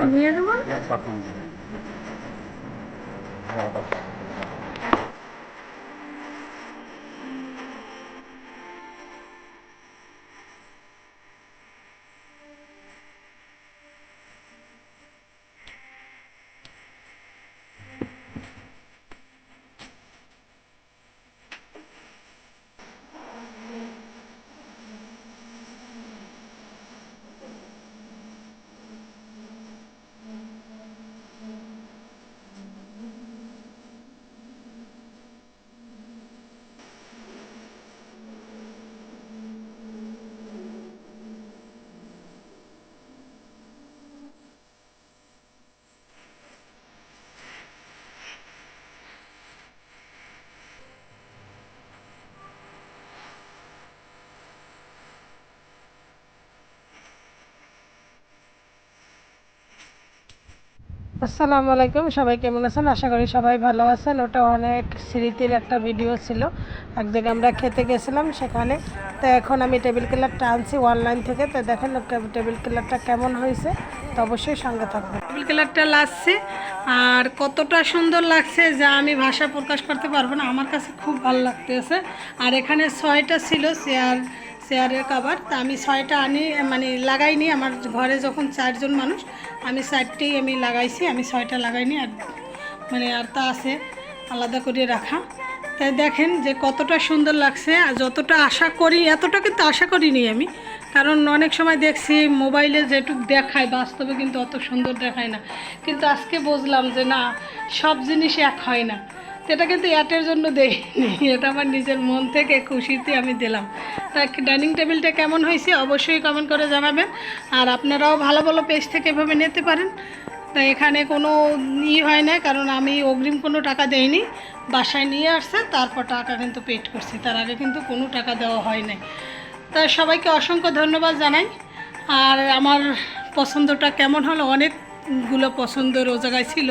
And the other one? আসসালামু আলাইকুম, সবাই কেমন আছেন? আশা করি সবাই ভালো আছেন। ওটা অনেক স্মৃতির একটা ভিডিও ছিল। এক জায়গায় আমরা খেতে গেছিলাম সেখানে। তো এখন আমি টেবিল ক্লারটা আনছি অনলাইন থেকে। তো দেখেন টেবিল ক্লারটা কেমন হয়েছে। তো অবশ্যই সঙ্গে থাকবে টেবিল ক্লারটা লাগছে। আর কতটা সুন্দর লাগছে যা আমি ভাষা প্রকাশ করতে পারব না। আমার কাছে খুব ভালো লাগতেছে। আর এখানে ছয়টা ছিল চেয়ার চেয়ারের কাভার তা আমি ছয়টা আনি মানে লাগাইনি আমার ঘরে যখন চারজন মানুষ, আমি চারটেই আমি লাগাইছি, আমি ছয়টা লাগাইনি আর মানে আর তা আছে, আলাদা করে রাখা। তাই দেখেন যে কতটা সুন্দর লাগছে, আর যতটা আশা করি, এতটা কিন্তু আশা করিনি আমি। কারণ অনেক সময় দেখছি মোবাইলে যেটুকু দেখায়, বাস্তবে কিন্তু অত সুন্দর দেখায় না। কিন্তু আজকে বুঝলাম যে না, সব জিনিস এক হয় না। এটা কিন্তু অ্যাটের জন্য দেইনি এটা আমার নিজের মন থেকে খুশিতে আমি দিলাম। তা ডাইনিং টেবিলটা কেমন হয়েছে অবশ্যই কমেন্ট করে জানাবেন। আর আপনারাও ভালো ভালো পেজ থেকে এভাবে নিতে পারেন। তা এখানে কোনো ই হয় না, কারণ আমি অগ্রিম কোনো টাকা দেইনি। বাসায় নিয়ে আসছে, তারপর টাকা কিন্তু পেড করছি। তার আগে কিন্তু কোনো টাকা দেওয়া হয় নাই। তা সবাইকে অসংখ্য ধন্যবাদ জানাই। আর আমার পছন্দটা কেমন হলো? অনেকগুলো পছন্দের ও জায়গায় ছিল।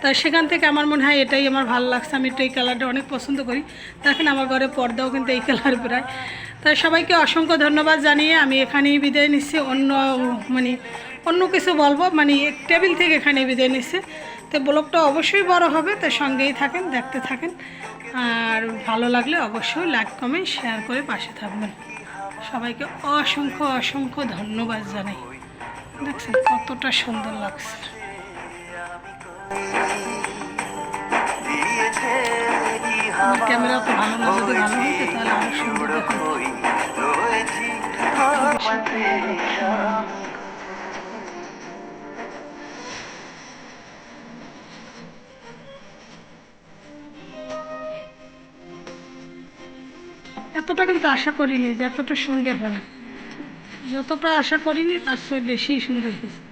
তা সেখান থেকে আমার মনে হয় এটাই আমার ভালো লাগছে, আমি এটা এই কালারটা অনেক পছন্দ করি। দেখেন আমার ঘরে পর্দাও কিন্তু এই কালার প্রায়। তাই সবাইকে অসংখ্য ধন্যবাদ জানিয়ে আমি এখানেই বিদায় নিচ্ছি। অন্য মানে অন্য কিছু বলব মানে এক টেবিল থেকে এখানে বিদায় নিচ্ছে। তো ব্লগটা অবশ্যই বড় হবে, তো সঙ্গেই থাকেন, দেখতে থাকেন। আর ভালো লাগলে অবশ্যই লাইক কমেন্ট শেয়ার করে পাশে থাকবেন। সবাইকে অসংখ্য অসংখ্য ধন্যবাদ জানাই। দেখছেন কতটা সুন্দর লাগছে। ক্যামেরা তো ভালো না, যদি ভালো হতো তাহলে আরও সুন্দর এতটা কিন্তু আশা করিনি যে এতটা সুন্দর হবে। যতটা আশা করিনি তার চেয়ে বেশি সুন্দর হয়েছে।